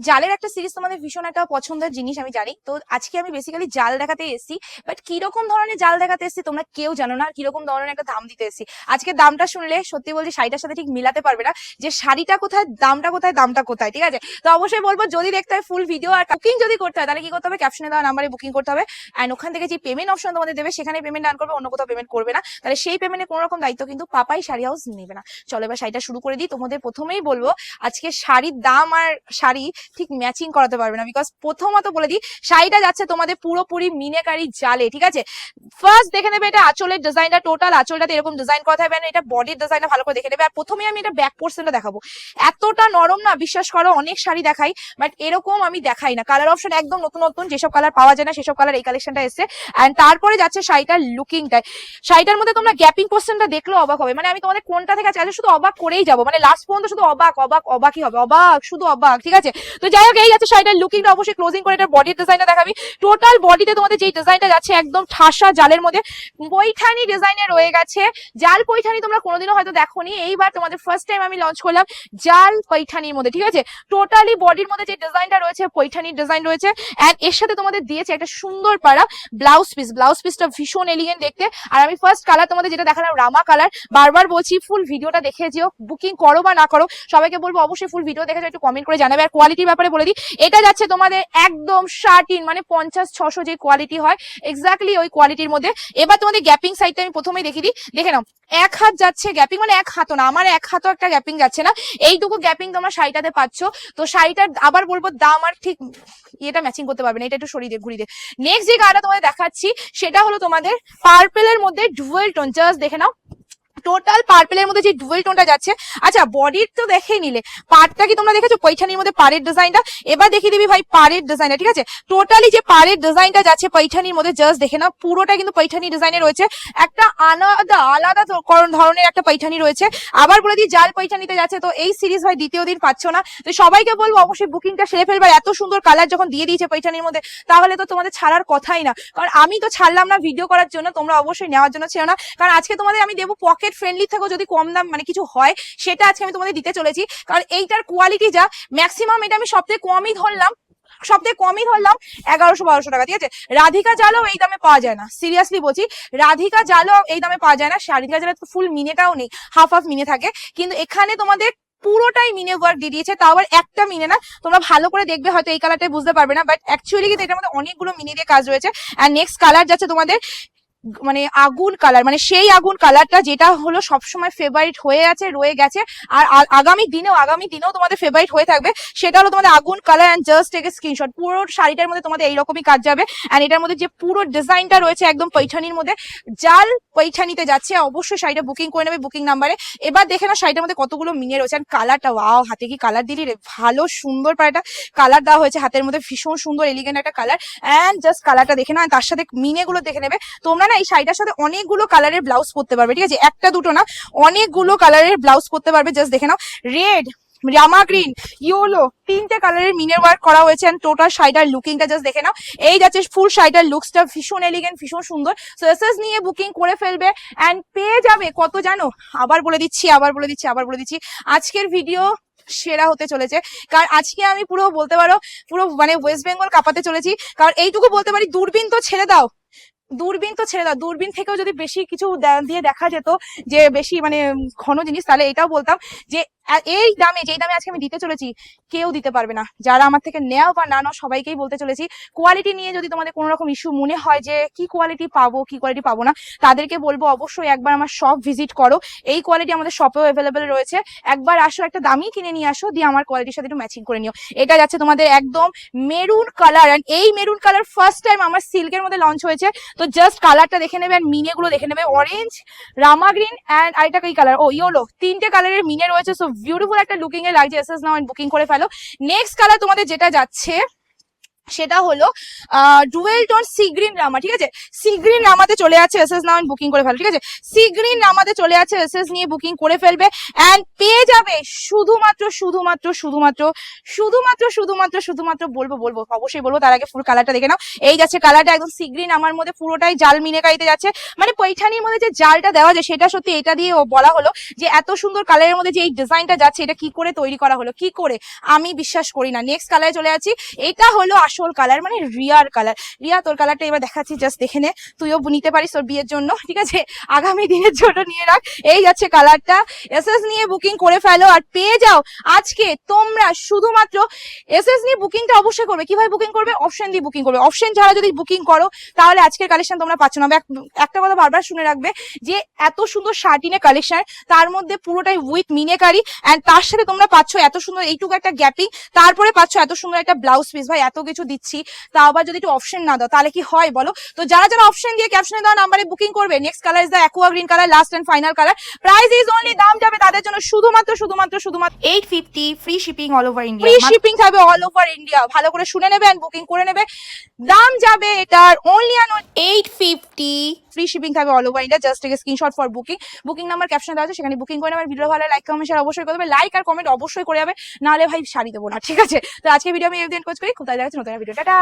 জালের একটা সিরিজ তোমাদের ভীষণ একটা পছন্দের জিনিস আমি জানি। তো আজকে আমি বেসিক্যালি জাল দেখাতে এসেছি বাট কীরকম ধরনের জাল দেখাতে এসেছি তোমরা কেউ জানো না, আর কীরকম ধরনের একটা দাম দিতে এসেছি। আজকে দামটা শুনলে সত্যি বলছি শাড়িটার সাথে ঠিক মিলাতে পারবে না, যে শাড়িটা কোথায়, দামটা কোথায় দামটা কোথায়, ঠিক আছে? তো অবশ্যই বলব, যদি দেখতে হয় ফুল ভিডিও আর বুকিং যদি করতে হয়, তাহলে কি করতে হবে? ক্যাপশনে দেওয়া নাম্বারে বুকিং করতে হবে। অ্যান্ড ওখান থেকে যে পেমেন্ট অপশন তোমাদের দেবে, সেখানে পেমেন্ট ডান করবে, অন্য কোথাও পেমেন্ট করবে না। তাহলে সেই পেমেন্টের কোনো রকম দায়িত্ব কিন্তু পাপাই শাড়ি হাউস নেবে না। চলো এবার শাড়িটা শুরু করে দিই। তোমাদের প্রথমেই বলব, আজকে শাড়ির দাম আর শাড়ি ঠিক ম্যাচিং করাতে পারবে না। বিকজ প্রথমত বলে দিই, শাড়িটা যাচ্ছে তোমাদের পুরোপুরি মিনেকারি জালে, ঠিক আছে? ফার্স্ট দেখে নেবে এটা আঁচলের ডিজাইনটা টোটাল আঁচলটাতে এরকম ডিজাইন করা থাকবে এটা বডির ডিজাইনটা ভালো করে দেখে নেবে। আর প্রথমে আমি এটা ব্যাক পোর্শনটা দেখাবো। এতটা নরম না, বিশ্বাস করো, অনেক শাড়ি দেখাই বাট এরকম আমি দেখাই না। কালার অপশন একদম নতুন নতুন, যেসব কালার পাওয়া যায় না, সেসব কালার এই কালেকশনটা এসছে। অ্যান্ড তারপরে যাচ্ছে শাড়িটার লুকিংটাই শাড়িটার মধ্যে তোমরা গ্যাপিং পোর্শনটা দেখলেও অবাক হবে। মানে আমি তোমাদের কোনটা থেকে আছে শুধু অবাক করেই যাব। মানে লাস্ট পর্যন্ত শুধু অবাক অবাক, অবাকই হবে। অবাক, শুধু অবাক, ঠিক আছে? তো যাই হোক, এই যাচ্ছে শাড়িটার লুকিংটা অবশ্যই ক্লোজিং করে এটা বডির ডিজাইনটা দেখাবি। টোটাল বডিতে তোমাদের যেই ডিজাইনটা যাচ্ছে একদম ঠাসা জালের মধ্যে, পৈঠানি ডিজাইনে রয়ে গেছে। জাল পৈঠানি তোমরা কোনোদিনও হয়তো দেখোনি। এইবার তোমাদের ফার্স্ট টাইম আমি লঞ্চ করলাম জাল পৈঠানির মধ্যে, ঠিক আছে? টোটালি বডির মধ্যে যে ডিজাইনটা রয়েছে, পৈঠানির ডিজাইন রয়েছে। অ্যান্ড এর সাথে তোমাদের দিয়েছে একটা সুন্দর পাড়া ব্লাউজ পিস ব্লাউজ পিসটা ভীষণ এলিগেন্ট দেখতে। আর আমি ফার্স্ট কালার তোমাদের যেটা দেখালাম, রামা কালার বারবার বলছি ফুল ভিডিওটা দেখে যেও। বুকিং করো বা না করো, সবাইকে বলব অবশ্যই ফুল ভিডিও দেখে একটু কমেন্ট করে জানাবে। আর কোয়ালিটির ব্যাপারে বলে দিই, এটা যাচ্ছে তোমাদের একদম শার্টিন মানে পঞ্চাশ, ছশো যে কোয়ালিটি হয় এক্স্যাক্টলি ওই কোয়ালিটির মধ্যে। এবার তোমাদের গ্যাপিং সাইডটা আমি প্রথমেই দেখিয়ে দিই। দেখে নাও, এক হাত যাচ্ছে গ্যাপিং মানে এক হাতও না, আমার এক হাতও একটা গ্যাপিং যাচ্ছে না। এইটুকু গ্যাপিং তোমরা শাড়িটাতে পাচ্ছ। তো শাড়িটার আবার বলব দাম আর ঠিক এটা ম্যাচিং করতে পারবে না, এটা একটু সরিয়ে দিয়ে ঘুরিয়ে দিয়ে নেক্সট যে গাড়িটা তোমাদের দেখাচ্ছি, সেটা হলো তোমাদের পার্পেলের মধ্যে ডুয়েল টোন জাস্ট দেখে নাও। টোটাল পার্পেলের মধ্যে যে ডুয়েল টোনটা যাচ্ছে আচ্ছা বডির তো দেখে নিলে। পাড়টা কি তোমরা দেখেছ? পৈঠানির মধ্যে পাড়ের ডিজাইনটা এবার দেখিয়ে দিবি ভাই পাড়ের ডিজাইনটা ঠিক আছে? টোটালি যে পাড়ের ডিজাইনটা যাচ্ছে পৈঠানির মধ্যে জাস্ট দেখে না পুরোটা কিন্তু পৈঠানি ডিজাইনে রয়েছে। একটা আলাদা আলাদা ধরনের একটা পৈঠানি রয়েছে। আবার বলে দিই জাল পৈঠানিতে যাচ্ছে, তো এই সিরিজ ভাই দ্বিতীয় দিন পাচ্ছ না। তো সবাইকে বলব, অবশ্যই বুকিংটা সেরে ফেলবার এত সুন্দর কালার যখন দিয়ে দিয়েছে পৈঠানির মধ্যে, তাহলে তো তোমাদের ছাড়ার কথাই না। কারণ আমি তো ছাড়লাম না ভিডিও করার জন্য, তোমরা অবশ্যই নেওয়ার জন্য ছিল না। কারণ আজকে তোমাদের আমি দেবো পকেট ফ্রেন্ডলি থেকেও যদি কম দাম মানে কিছু হয়, সেটা আজকে আমি তোমাদের দিতে চলেছি। কারণ এইটার কোয়ালিটি যা ম্যাক্সিমাম এটা আমি সবথেকে কমই ধরলাম, সবথেকে কমই ধরলাম এগারোশো বারোশো টাকা, ঠিক আছে? রাধিকা জালও এই দামে পাওয়া যায় না সিরিয়াসলি বলছি। রাধিকা জালও এই দামে পাওয়া যায় না রাধিকা জালের তো ফুল মিনেটাও নেই হাফ হাফ মিনে থাকে। কিন্তু এখানে তোমাদের পুরোটাই মিনে ওয়ার্ক দিয়ে দিয়েছে, তাও আবার একটা মিনে না, তোমরা ভালো করে দেখবে, হয়তো এই কালারটাই বুঝতে পারবে না বাট অ্যাকচুয়ালি কিন্তু এটার মধ্যে অনেকগুলো মিনি দিয়ে কাজ রয়েছে। আর নেক্সট কালার যাচ্ছে তোমাদের মানে আগুন কালার মানে সেই আগুন কালারটা যেটা হলো সবসময় ফেভারিট হয়ে আছে, রয়ে গেছে। আর আগামী দিনেও আগামী দিনেও তোমাদের ফেভারিট হয়ে থাকবে। সেটা হলো তোমাদের আগুন colour and just take screenshot পুরো শাড়িটার মধ্যে তোমাদের এইরকমই কাজ যাবে। অ্যান্ড এটার মধ্যে যে পুরো ডিজাইনটা রয়েছে একদম পৈঠানির মধ্যে জাল পৈঠানিতে যাচ্ছে, অবশ্যই শাড়িটা বুকিং করে নেবে বুকিং নাম্বারে এবার দেখে না শাড়িটার মধ্যে কতগুলো মিনে রয়েছে। অ্যান্ড কালারটা ওয়াও হাতে কি কালার দিলি রে? ভালো, সুন্দর পাড়াটা। কালার দেওয়া হয়েছে হাতের মধ্যে, ভীষণ সুন্দর এলিগেন্ট একটা কালার অ্যান্ড জাস্ট কালারটা দেখে না তার সাথে মিনেগুলো দেখে নেবে। তোমরা না, এই শাড়িটার সাথে অনেকগুলো কালারের ব্লাউজ পরতে পারবে, ঠিক আছে? একটা দুটো না, অনেকগুলো কালারের ব্লাউজ পরতে পারবে জাস্ট দেখে নাও। রেড রামা গ্রিন ইয়েলো তিনটে কালারের মিনের ওয়ার্ক করা হয়েছে এন্ড টোটাল শাড়িটার লুকিংটা জাস্ট দেখে নাও। এই যাচ্ছে ফুল শাড়িটার লুকসটা ভীষণ এলিগেন্ট ভীষণ সুন্দর। সো এসএস নিয়ে বুকিং করে ফেলবে এন্ড পেয়ে যাবে, কত জানো? আবার বলে দিচ্ছি, আবার বলে দিচ্ছি, আবার বলে দিচ্ছি। আজকের ভিডিও সেরা হতে চলেছে। কারণ আজকে আমি পুরো বলতে পারো, পুরো মানে ওয়েস্ট বেঙ্গল কাঁপাতে চলেছি। কারণ এইটুকু বলতে পারি, দূরবীন তো ছেড়ে দাও। দূরবীন তো ছেড়ে দাও। দূরবীন থেকেও যদি বেশি কিছু দিয়ে দেখা যেত যে বেশি মানে ঘন জিনিস, তাহলে এটাও বলতাম যে এই দামে, যেই দামে আজকে আমি দিতে চলেছি, কেউ দিতে পারবে না। যারা আমার থেকে নেও বা না নাও, সবাইকেই বলতে চলেছি কোয়ালিটি নিয়ে যদি তোমাদের কোনো রকম ইস্যু মনে হয় যে, কি কোয়ালিটি পাবো, কি কোয়ালিটি পাবো না, তাদেরকে বলব অবশ্যই একবার আমার শপ ভিজিট করো। এই কোয়ালিটি আমাদের শপেও অ্যাভেলেবেল রয়েছে। একবার আসো, একটা দামি কিনে নিয়ে আসো, দিয়ে আমার কোয়ালিটির সাথে একটু ম্যাচিং করে নিও। এটা যাচ্ছে তোমাদের একদম মেরুন কালার অ্যান্ড এই মেরুন কালার ফার্স্ট টাইম আমার সিল্কের মধ্যে লঞ্চ হয়েছে। তো জাস্ট কালারটা দেখে নেবে অ্যান্ড মিনে গুলো দেখে নেবে। অরেঞ্জ রামা গ্রিন অ্যান্ড আরেকটা কি কালার ও ইয়োলো তিনটে কালারের মিনে রয়েছে সো বিউটিফুল একটা লুকিং এ লাগছে এসএস নাও বুকিং করে ফেলো। নেক্সট কালার তোমাদের যেটা যাচ্ছে সেটা হলো dual tone sea green Rama, ঠিক আছে? সি গ্রিন রামাতে চলে আছে এসএস নাও বুকিং করে ফেলো ঠিক আছে? সি গ্রিন রামাতে চলে আছে এসএস নিয়ে বুকিং করে ফেলবে অ্যান্ড পেয়ে যাবে শুধুমাত্র শুধুমাত্র শুধুমাত্র শুধুমাত্র শুধুমাত্র শুধুমাত্র বলব বলব, অবশ্যই বলব, তার আগে ফুল কালারটা দেখে নাও। এই যাচ্ছে কালারটা একদম সি গ্রিন আমার মধ্যে পুরোটাই জাল মিনেকারিতে যাচ্ছে। মানে পৈঠানির মধ্যে যে জালটা দেওয়া যায়, সেটা সত্যি এটা দিয়ে বলা হলো যে এত সুন্দর কালারের মধ্যে যে এই ডিজাইনটা যাচ্ছে, এটা কি করে তৈরি করা হলো, কি করে? আমি বিশ্বাস করি না। নেক্সট কালারে চলে যাচ্ছি। এটা হলো আসল কালার মানে রিয়ার কালার রিয়া, তোর কালারটা এবার দেখাচ্ছি জাস্ট দেখে নে। তুইও নিতে পারিস তোর বিয়ের জন্য, ঠিক আছে? আগামী দিনের জন্য নিয়ে রাখ। এই যাচ্ছে কালারটা এসএস নিয়ে বুকিং করে ফেলো আর পেয়ে যাও আজকে তোমরা শুধুমাত্র এসএস নিয়ে বুকিংটা অবশ্যই করবে। কীভাবে বুকিং করবে? অপশন দিয়ে বুকিং করবে। অপশন ছাড়া যদি বুকিং করো, তাহলে আজকের কালেকশন তোমরা পাচ্ছ না। এক- একটা কথা বারবার শুনে রাখবে যে, এত সুন্দর শার্টিনে কালেকশন তার মধ্যে পুরোটাই উইথ মিনেকারি অ্যান্ড তার সাথে তোমরা পাচ্ছ এত সুন্দর, এইটুকু একটা গ্যাপিং তারপরে পাচ্ছ এত সুন্দর একটা ব্লাউজ পিস ভাই, এত কিছু দিচ্ছি। তা আবার যদি একটু অপশন না দাও, তাহলে কি হয় বলো? তো যারা যারা অপশন দিয়ে ক্যাপশনে দেওয়া নাম্বারে বুকিং করবে next colour is the aqua green colour last and final colour price is only দাম যাবে তাদের জন্য শুধুমাত্র শুধুমাত্র শুধুমাত্র eight fifty free shipping all over India free shipping থাকবে অল ওভার ইন্ডিয়া ভালো করে শুনে নেবে এন্ড বুকিং করে নেবে। দাম যাবে এটার only and eight fifty free shipping থাকবে অল ওভার ইন্ডিয়া জাস্ট থেকে screenshot for booking booking number caption দেওয়া আছে সেখানে বুকিং করে নেবে। ভিডিও ভালো লাইক কমেন্ট শেয়ার অবশ্যই করবে লাইক আর কমেন্ট অবশ্যই করে যাবে। নাহলে ভাই শাড়ি দেবো না ঠিক আছে? তো আজকে ভিডিও আমি এন্ড করি কোথায় দেখাচ্ছি নতুন ভিডিও টাটা!